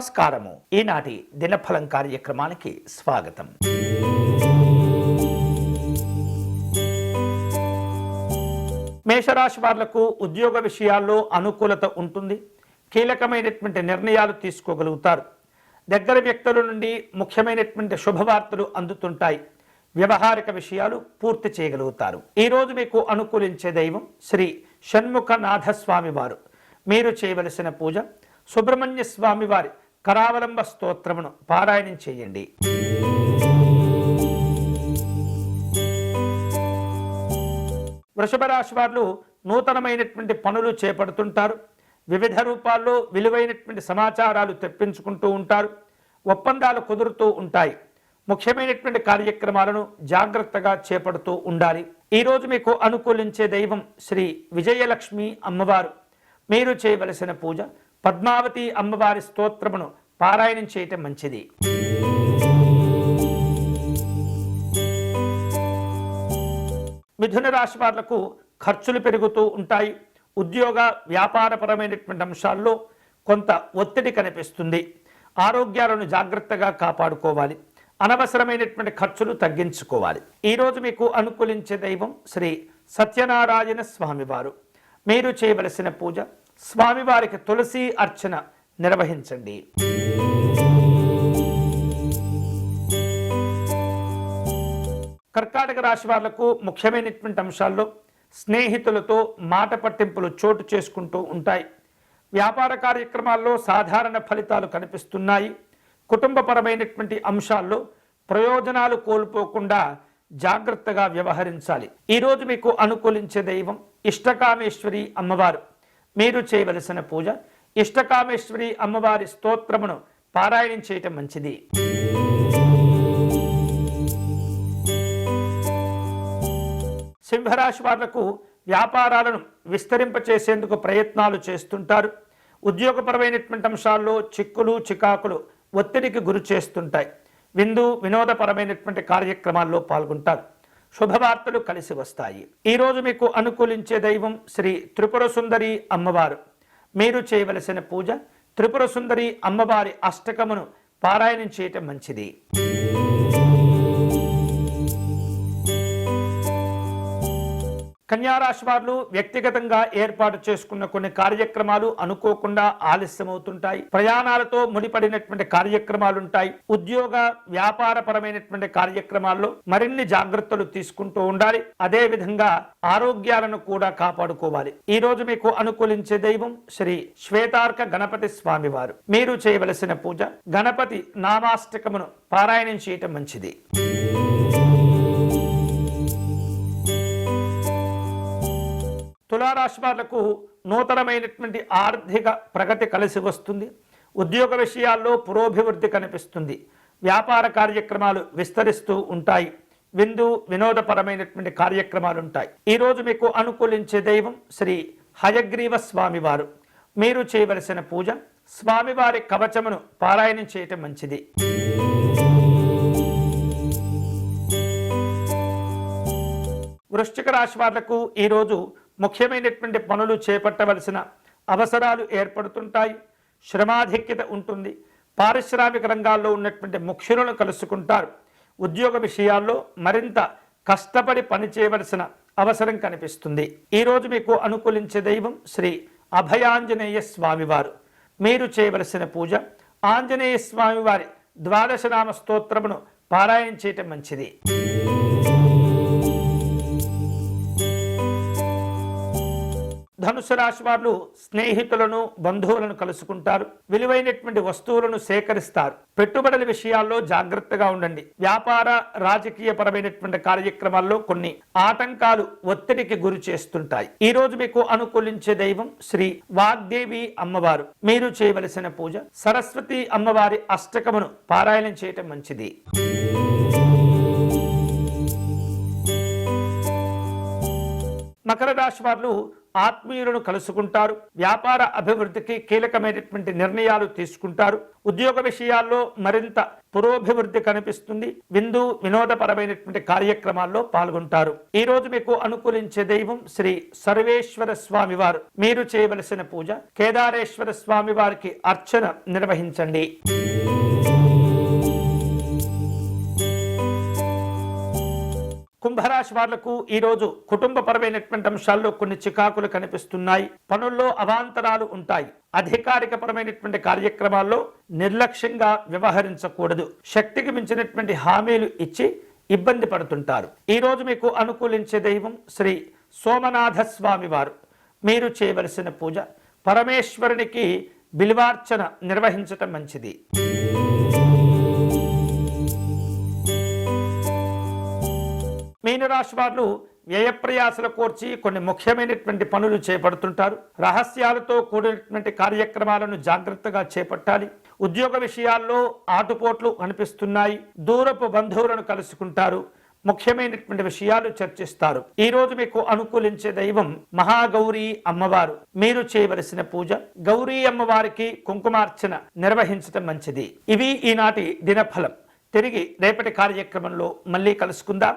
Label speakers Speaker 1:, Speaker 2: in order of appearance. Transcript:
Speaker 1: నమస్కారము. ఈనాటి దినఫలం కార్యక్రమానికి స్వాగతం. మేషరాశి వాళ్ళకు ఉద్యోగ విషయాల్లో అనుకూలత ఉంటుంది. కీలకమైనటువంటి నిర్ణయాలు తీసుకోగలుగుతారు. దగ్గర వ్యక్తుల నుండి ముఖ్యమైనటువంటి శుభవార్తలు అందుతుంటాయి. వ్యవహారిక విషయాలు పూర్తి చేయగలుగుతారు. ఈ రోజు మీకు అనుకూలించే దైవం శ్రీ షణ్ముఖ నాథస్వామి వారు. మీరు చేయవలసిన పూజ సుబ్రహ్మణ్య స్వామి వారి కరావలంబ స్తోత్రమును పారాయణం చేయండి. వృషభ రాశి వారు నూతనమైనటువంటి పనులు చేపడుతుంటారు. వివిధ రూపాల్లో విలువైనటువంటి సమాచారాలు తెప్పించుకుంటూ ఉంటారు. ఒప్పందాలు కుదురుతూ ఉంటాయి. ముఖ్యమైనటువంటి కార్యక్రమాలను జాగ్రత్తగా చేపడుతూ ఉండాలి. ఈరోజు మీకు అనుకూలించే దైవం శ్రీ విజయలక్ష్మి అమ్మవారు. మీరు చేయవలసిన పూజ పద్మావతి అమ్మవారి స్తోత్రమును పారాయణం చేయటం మంచిది. మిథున రాశి వాళ్ళకు ఖర్చులు పెరుగుతూ ఉంటాయి. ఉద్యోగ వ్యాపారపరమైనటువంటి అంశాల్లో కొంత ఒత్తిడి కనిపిస్తుంది. ఆరోగ్యాలను జాగ్రత్తగా కాపాడుకోవాలి. అనవసరమైనటువంటి ఖర్చులు తగ్గించుకోవాలి. ఈరోజు మీకు అనుకూలించే దైవం శ్రీ సత్యనారాయణ స్వామివారు. మీరు చేయవలసిన పూజ స్వామివారికి తులసి అర్చన నిర్వహించండి. కర్కాటక రాశి వాళ్ళకు ముఖ్యమైనటువంటి అంశాల్లో స్నేహితులతో మాట పట్టింపులు చోటు చేసుకుంటూ ఉంటాయి. వ్యాపార కార్యక్రమాల్లో సాధారణ ఫలితాలు కనిపిస్తున్నాయి. కుటుంబపరమైనటువంటి అంశాల్లో ప్రయోజనాలు కోల్పోకుండా జాగ్రత్తగా వ్యవహరించాలి. ఈరోజు మీకు అనుకూలించే దైవం ఇష్టకామేశ్వరి అమ్మవారు. మీరు చేయవలసిన పూజ ఇష్టకామేశ్వరి అమ్మవారి స్తోత్రమును పారాయణం చేయటం మంచిది. సింహరాశి వాళ్ళకు వ్యాపారాలను విస్తరింపచేసేందుకు ప్రయత్నాలు చేస్తుంటారు. ఉద్యోగపరమైనటువంటి అంశాల్లో చిక్కులు చికాకులు ఒత్తిడికి గురి చేస్తుంటాయి. విందు వినోదపరమైనటువంటి కార్యక్రమాల్లో పాల్గొంటారు. శుభవార్తలు కలిసి వస్తాయి. ఈరోజు మీకు అనుకూలించే దైవం శ్రీ త్రిపుర సుందరి అమ్మవారు. మీరు చేయవలసిన పూజ త్రిపుర సుందరి అమ్మవారి అష్టకమును పారాయణం చేయటం మంచిది. కన్యారాశి వారు వ్యక్తిగతంగా ఏర్పాటు చేసుకున్న కొన్ని కార్యక్రమాలు అనుకోకుండా ఆలస్యమవుతుంటాయి. ప్రయాణాలతో ముడిపడినటువంటి కార్యక్రమాలుంటాయి. ఉద్యోగ వ్యాపార పరమైనటువంటి కార్యక్రమాల్లో మరిన్ని జాగ్రత్తలు తీసుకుంటూ ఉండాలి. అదే విధంగా ఆరోగ్యాలను కూడా కాపాడుకోవాలి. ఈ రోజు మీకు అనుకూలించే దైవం శ్రీ శ్వేతార్క గణపతి స్వామి వారు మీరు చేయవలసిన పూజ గణపతి నామాష్టకమును పారాయణం చేయటం మంచిది. తులారాశి వాళ్ళకు నూతనమైనటువంటి ఆర్థిక ప్రగతి కలిసి వస్తుంది. ఉద్యోగ విషయాల్లో పురోభివృద్ధి కనిపిస్తుంది. వ్యాపార కార్యక్రమాలు విస్తరిస్తూ ఉంటాయి. విందు వినోదపరమైనటువంటి కార్యక్రమాలు ఉంటాయి ఈరోజు మీకు అనుకూలించే దైవం శ్రీ హయగ్రీవ స్వామివారు. మీరు చేయవలసిన పూజ స్వామివారి కవచమును పారాయణం చేయటం మంచిది. వృశ్చిక రాశి వాళ్ళకు ఈరోజు ముఖ్యమైనటువంటి పనులు చేపట్టవలసిన అవసరాలు ఏర్పడుతుంటాయి. శ్రమాధిక్యత ఉంటుంది. పారిశ్రామిక రంగాల్లో ఉన్నటువంటి ముఖ్యులను కలుసుకుంటారు. ఉద్యోగ విషయాల్లో మరింత కష్టపడి పనిచేయవలసిన అవసరం కనిపిస్తుంది. ఈరోజు మీకు అనుకూలించే దైవం శ్రీ అభయాంజనేయ స్వామివారు. మీరు చేయవలసిన పూజ ఆంజనేయ స్వామివారి ద్వాదశనామ స్తోత్రమును పారాయణ చేయటం మంచిది. ధనుసు రాశి వాళ్ళు స్నేహితులను బంధువులను కలుసుకుంటారు. విలువైనటువంటి వస్తువులను సేకరిస్తారు. పెట్టుబడుల విషయాల్లో జాగ్రత్తగా ఉండండి. వ్యాపార రాజకీయ పరమైనటువంటి కార్యక్రమాల్లో కొన్ని ఆటంకాలు ఒత్తిడికి గురి చేస్తుంటాయి. ఈ రోజు మీకు అనుకూలించే దైవం శ్రీ వాగ్దేవి అమ్మవారు. మీరు చేయవలసిన పూజ సరస్వతి అమ్మవారి అష్టకమును పారాయణం చేయటం మంచిది. మకర రాశి వారు ఆత్మీయులను కలుసుకుంటారు. వ్యాపార అభివృద్ధికి కీలకమైనటువంటి నిర్ణయాలు తీసుకుంటారు. ఉద్యోగ విషయాల్లో మరింత పురోభివృద్ధి కనిపిస్తుంది. విందు వినోదపరమైనటువంటి కార్యక్రమాల్లో పాల్గొంటారు. ఈ రోజు మీకు అనుకూలించే దైవం శ్రీ సర్వేశ్వర స్వామి వారు. మీరు చేయవలసిన పూజ కేదారేశ్వర స్వామి వారికి అర్చన నిర్వహించండి. కుంభరాశి వాళ్ళకు ఈ రోజు కుటుంబపరమైనటువంటి అంశాల్లో కొన్ని చికాకులు కనిపిస్తున్నాయి. పనుల్లో అవాంతరాలు ఉంటాయి. అధికారిక పరమైనటువంటి కార్యక్రమాల్లో నిర్లక్ష్యంగా వ్యవహరించకూడదు. శక్తికి మించినటువంటి హామీలు ఇచ్చి ఇబ్బంది పడుతుంటారు. ఈ రోజు మీకు అనుకూలించే దైవం శ్రీ సోమనాథ స్వామి వారు మీరు చేయవలసిన పూజ పరమేశ్వరునికి బిల్వార్చన నిర్వహించటం మంచిది. మీనరాశి వారు వ్యయప్రయాసలు కోర్చి కొన్ని ముఖ్యమైనటువంటి పనులు చేపడుతుంటారు. రహస్యాలతో కూడినటువంటి కార్యక్రమాలను జాగ్రత్తగా చేపట్టాలి. ఉద్యోగ విషయాల్లో ఆటుపోట్లు అనిపిస్తున్నాయి. దూరపు బంధువులను కలుసుకుంటారు. ముఖ్యమైనటువంటి విషయాలు చర్చిస్తారు. ఈ రోజు మీకు అనుకూలించే దైవం మహాగౌరీ అమ్మవారు. మీరు చేయవలసిన పూజ గౌరీ అమ్మవారికి కుంకుమార్చన నిర్వహించటం మంచిది. ఇవి ఈనాటి దినఫలం. తిరిగి రేపటి కార్యక్రమంలో మళ్ళీ కలుసుకుందాం.